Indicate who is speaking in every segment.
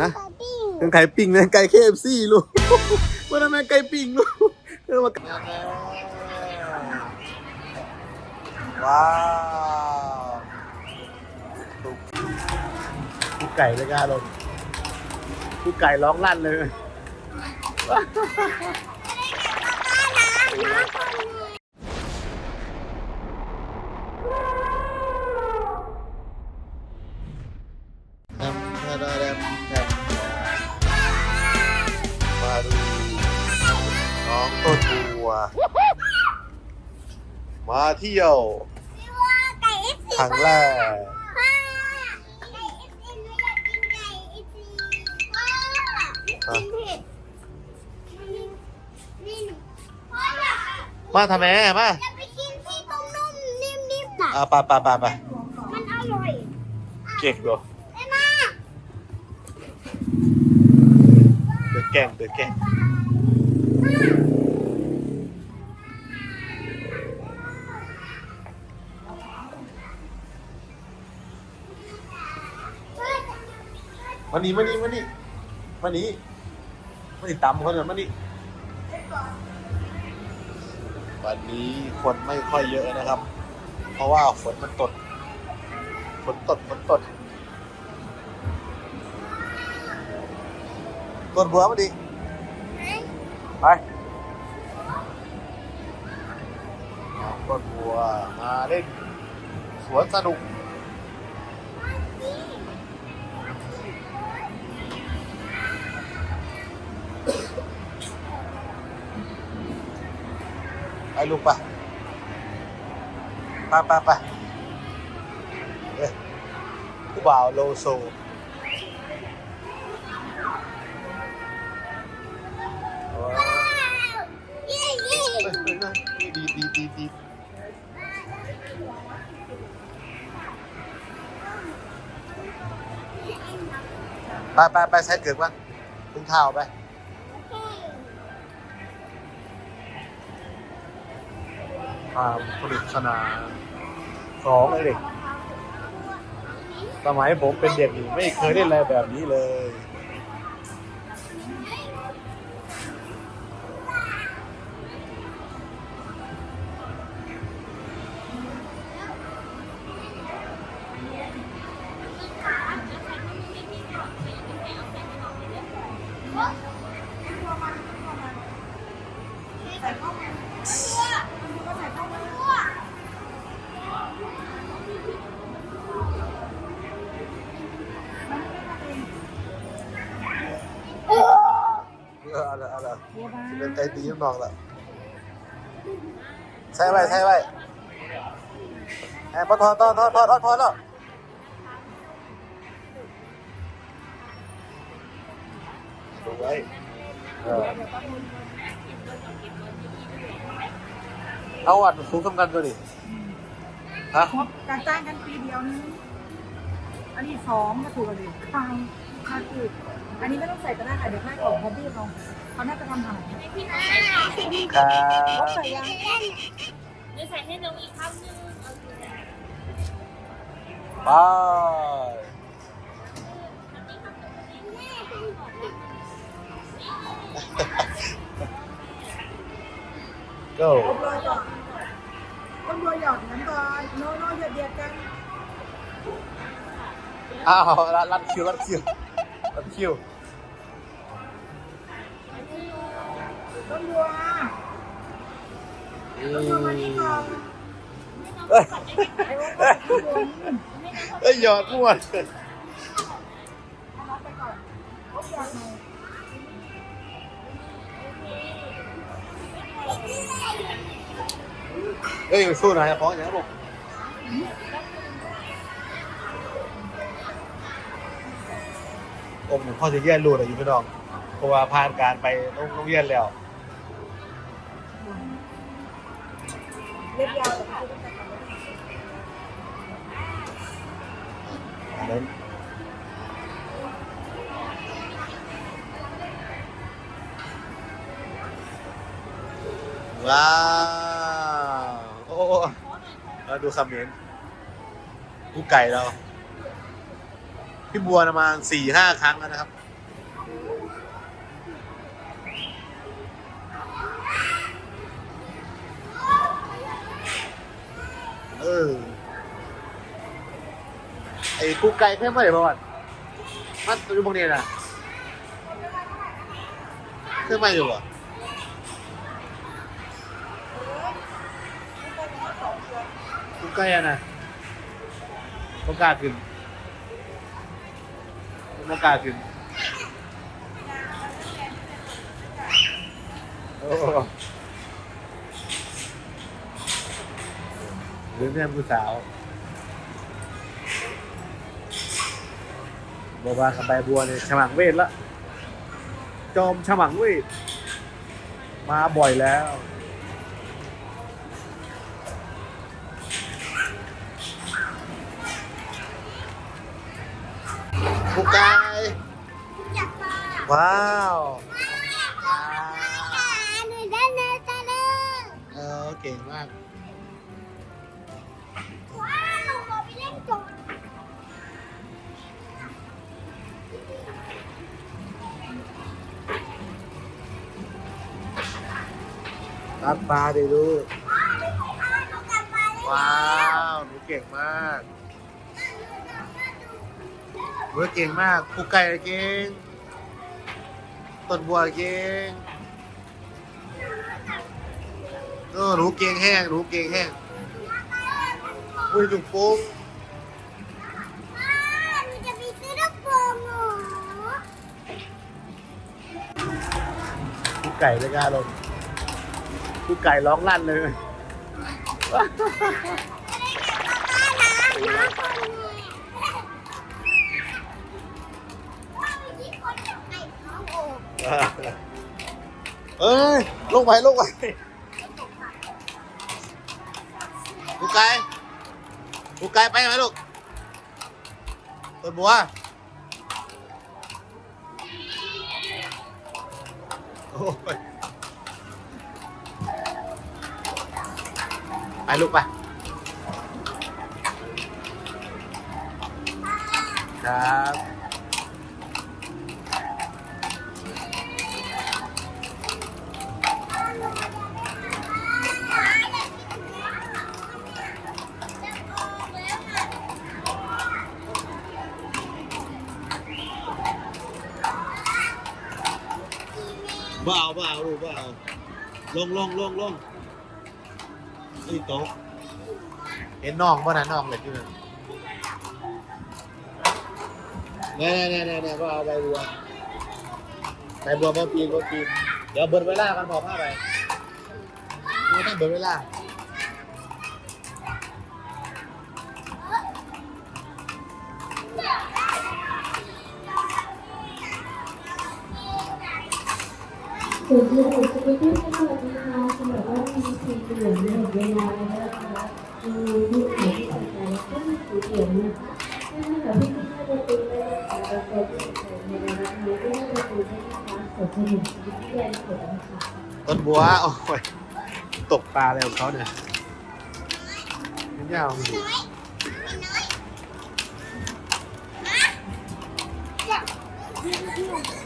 Speaker 1: ฮะ
Speaker 2: ไก่ปิ้ง
Speaker 1: เป็นไก่ปิ้งนะไก่เคเอฟซีลูกว่าทำไมไก่ปิ้งลูกเออมาว้าวผู้ไก่เลยก้าลงผู้ไก่ร้องลั่นเลยทำทาราแร มแทมมาดูน้องต้นบัว มาเที่ยว
Speaker 2: ไก่เอฟซี
Speaker 1: ครั้งแรก
Speaker 2: ไก่เอฟซีไม่อยากกินไก่เอฟซีพ่อกินเผ็ดนี่พ่ออยาก
Speaker 1: มาทำไมมา
Speaker 2: จะไปกินที่ตรงนุ่มนิ่มๆน่ะ
Speaker 1: อะไปไปไปไป
Speaker 2: มันอร่อย
Speaker 1: เก่งดู
Speaker 2: ได้มา
Speaker 1: เดือดแกล้งเดือดแกล้งมานี่มานี่มานี่มานี่มานี่ตำคนเดียวมานี่วันนี้คนไม่ค่อยเยอะนะครับ เพราะว่าฝนมันตกฝนตกฝนตก ต้นบัวมาดิไปต้นบัวมาเล่นสว เฮ้ยเฮ้ยเฮ้ยดีดีดีดีไปไปไปใช้เกิดว่าถุงเท้าไปความสนุกสนานของเด็ก สมัยผมเป็นเด็กนี่ไม่เคยเล่นอะไรแบบนี้เลย เออเอาละเอาละจะเป็นใจดีน้องละใช่ไว้ใช่ไว้แอบพอทอดทอดทอดทอดทอดทอดแล้วดูไว้เออ เอาอัดสูงทำกันตัวดิฮะ
Speaker 3: ครบการจ้างกันปีเดียวนี้ อันนี้สองมาถูกกันดิฟังมาถูกอันนี้ไม่ต้องใส่ก็ได้ค่ะเดี๋ยวให้ของฮอบบี้เขาเขาน่าจะทำหาย
Speaker 1: ครั
Speaker 3: เขา
Speaker 1: บ
Speaker 3: ใส่ยัง
Speaker 4: เดี๋ยวใส่ให้น้องอีกครั้งหนึงเอาดูแล
Speaker 1: ไป go
Speaker 3: ต้นบัวหยอดต้น บัวหยอดน้ำก่อนโนโนหยดเดียดกัน
Speaker 1: อ้าวรัดรัดคิวรัดคิวรัดคิว
Speaker 3: ต้นบัว
Speaker 1: อื
Speaker 3: ต้นบัวมานี่ก่อน
Speaker 1: เอ้ย
Speaker 3: ไอ้วงก็ต้นบัวนี่
Speaker 1: เอ้ยหยอดมั่ว
Speaker 3: เอาน้องไปก่อนโอ้หยอดหน่อย
Speaker 1: เอ้ยสู้หน่อยฟ้องอย่างนี้ลูกผมพ่อจะแย่รูดอยู่พี่น้องเพราะว่าผ่านการไปโรงเรียนแล้ว
Speaker 3: เล็บยาวแต่ไม่ได้ตัดกันเลย
Speaker 1: นั้นว้าวโอ้โอ้ แล้วดูคำเมนต์กูไก่เรา พี่บัวมาสี่ห้าครั้งแล้วนะครับ เออ ไอ้กูไก่เพิ่มเมื่อไหร่บ้างมันอยู่บางนี้นะเพิ่มไม่อยู่อะ กูไก่อะนะโอกล้าขึ้นโอกล้าขึ้นโอ้หรือแม่ผู้สาวบอกว่ากับใบบัวเนี่ยฉมังเวทละ จอมฉมังเวท มาบ่อยแล้ว ผู้กาย
Speaker 2: จับปลา
Speaker 1: ว้าว
Speaker 2: หนูได้เนื้อตะลึง
Speaker 1: เออเก่งมาก
Speaker 2: ว้าวขอไปเล่นจุก
Speaker 1: รัดปลาดิลูก
Speaker 2: อ้าวหนูกลับมาแล้ว
Speaker 1: ว้าวหนูเก่งมาก หนูเก่งมากผู้ไก่เก่งต้นบัวเก่งเออหนูเก่งแห้งหนูเก่งแห้งอุ้ยลูกโป่ง
Speaker 2: อ้าวหนูจะไกโป่งเหรอ
Speaker 1: ผู้ไก่เลยกาลงผู้ไก่ร้องลั่นเลย เอ้ยลงไปลงไปลูกไก่ลูกไก่ไปไหมลูกต้นบัวโอ้ยไปลูกไปครับ บ่เอาบ่เอาลูกบ่เอาลงลงลงลงนี่โต๊ะเห็นน้องบ่นะน้องเลยที่นั่นแน่แน่แน่แน่บ่เอาใบบัวใบบัวบ่ปีนบ่ปีนเดี๋ยวเบิดเวลากันพอผ้าไปไม่ต้องเบิดเวลา
Speaker 3: ส่วนที่เราจะไปที่จังหวัดนะคะสำหรับว่ามีสีเหลืองในเวลาแล้วนะคะมีที่ไหนที่สนใจก็มีสีเหลืองนะคะถ้าหากพี่พี่จะตีได้นะคะเราจะติดต่อในร้านนี้ก็ได้ตีได้นะคะสดสนุกวิทยาเขตนะคะ
Speaker 1: ต้นบัวโอ้ยตกปลาอะไรของเขาเนี่ยไม่ยาวอยู่โ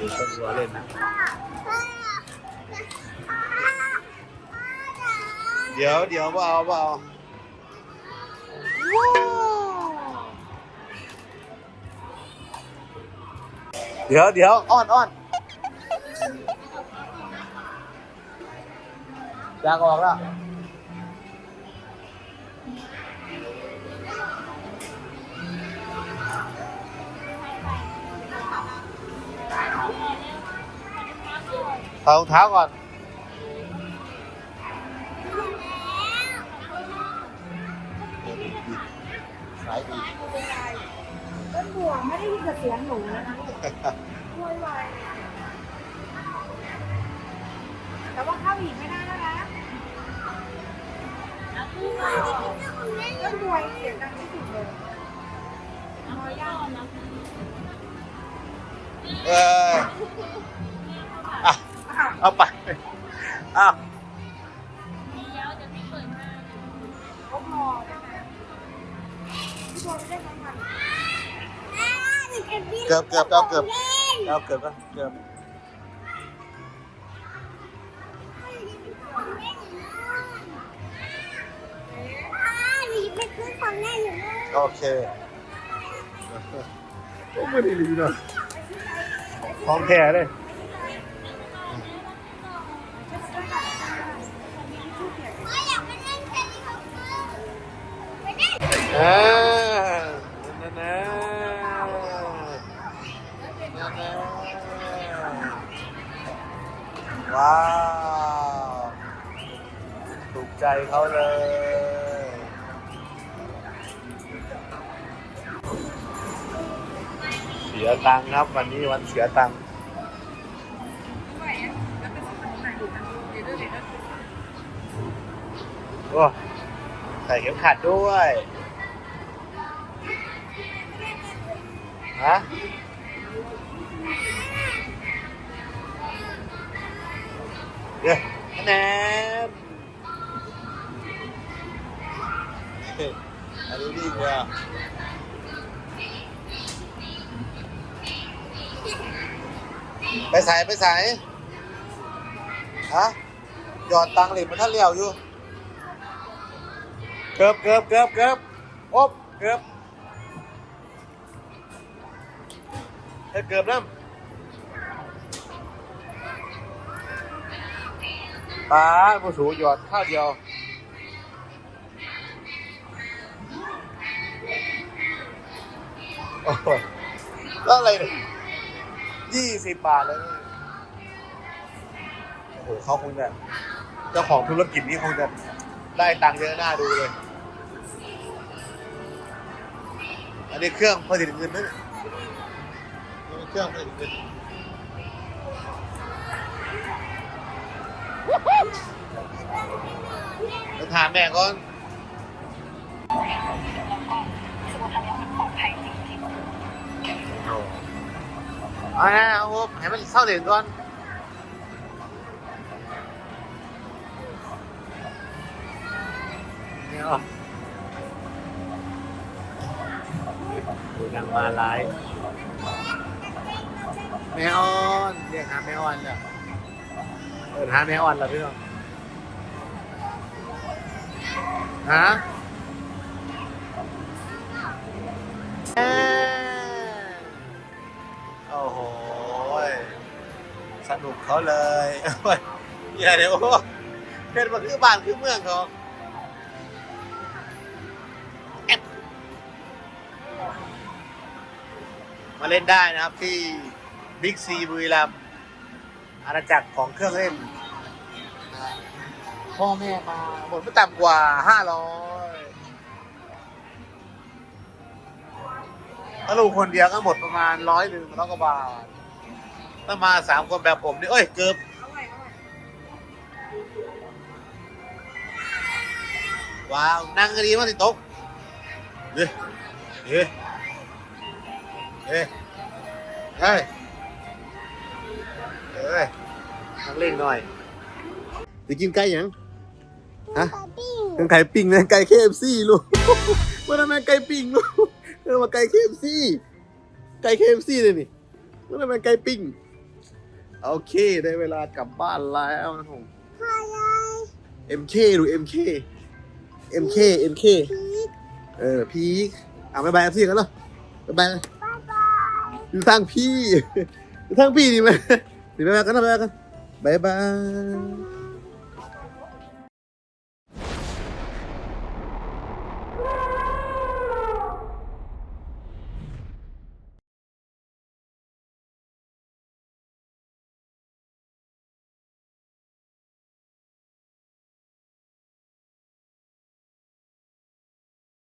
Speaker 1: ดูต้นบัวเล่นนะเดี๋ยวเดี๋ยวว่าเอาว่าเอาเดี๋ยวเดี๋ยวอ้อนอ้อนอยากออกแล้ว เอารองเท้าก่อนเดี๋ยวขายดี
Speaker 3: ต้นบัวไม่ได้ยินแต่เสียงหนูแล้วนะช่วยวายแต่ว่าเข้าอีกไม่ได้แล้วนะ
Speaker 4: แล้วคือ
Speaker 3: ต้นบัวเสียงดังที่สุดเลยน้อยย่า
Speaker 4: นะ
Speaker 1: เอออะ เอาไปอ้าว
Speaker 4: เดี๋ยวจะไม่เปิดมา
Speaker 3: เขาพอได้ไหมพี่บัวไม่ได้ทั้งวัน
Speaker 1: เกือบเกือบเอาเกือบเอาเกือบก็เกือบ
Speaker 2: ไปซื้อของเล่นอยู่นู่น
Speaker 1: โอเคไม่ได้ดีเนาะของแท้เลย
Speaker 2: อ๋ออยากไปเล่นเฮลิคอปเตอร์ไปเล่ น
Speaker 1: อ่านั่นนะนะว้าวถูกใจเขาเลยเสียตังครับวันนี้วันเสียตังโอ้ใส่เข็มขัดด้วย ฮะเดี๋ยวคะแนนอันนี้ดีกว่าไปใส่ไปใส่ฮะหยอดตังค์เหรียญมันท่าเลี้ยวอยู่ เกือบเกือบเกือบเกือบอบเกือบ เฮ้เกือบแล้วปลาผู้สูหยอดข้าวเดียวโอ้โหแล้วอะไรเนี่ยยี่สิบบาทเลยโอ้โหเขาคงจะเจ้าของธุรกิจนี้คงจะได้ตังค์เยอะหน้าดูเลย อันนี้เครื่องผลิตเงินนะเนี่น เครื่องผลิตเงินแล้วถามแม่ก่อนเอานะเอาให้มันเศร้าเด่นก่อนเนี่ยอะดูนางมาไลายแม่ออนเรียกหาแม่ออนเนี่ยเปิดหาแม่ออนแล้วพี่น้องฮะโอ้โหสนุกเขาเลยโอ้ยอย่าเดี๋ยวเป็นมาคือบ้านคือเมืองเขาแอปมาเล่นได้นะครับที่ บิ๊กซีบุรีรัมย์อาณาจักรของเครื่องเล่นพ่อแม่มาหมดไม่ต่ำกว่าห้าร้อยถ้าลูกคนเดียวก็หมดประมาณร้อยหนึ่งร้อยกว่าบาทถ้ามาสามคนแบบผมนี่เอ้ย เกือบว้าว นั่งก็ดีมากสิโต๊ะเฮ้ยเฮ้ยเฮ้ย เฮ้ยเอ้ยนักเล่นหน่อยจะกินไก่ยังฮะ
Speaker 2: ปาปิ้ง
Speaker 1: เป็นไก่ปิ้งนะไก่เคฟซีลูกว่าทำไมไก่ปิ้งลูกเรียกว่าไก่เคฟซีไก่เคฟซีเลยนี่ว่าทำไมไก่ปิ้งโอเคได้เวลากลับบ้านแล้วนะผม
Speaker 2: พายาย
Speaker 1: MK ดู MK MK MK
Speaker 2: พีก
Speaker 1: เออพีคอะบ๊ายบายพี่กันแล้วบ๊ายบาย
Speaker 2: บ๊ายบาย
Speaker 1: อยู่ทางพี่อยู่ทางพี่ดีไหม ดีบ๊ายบา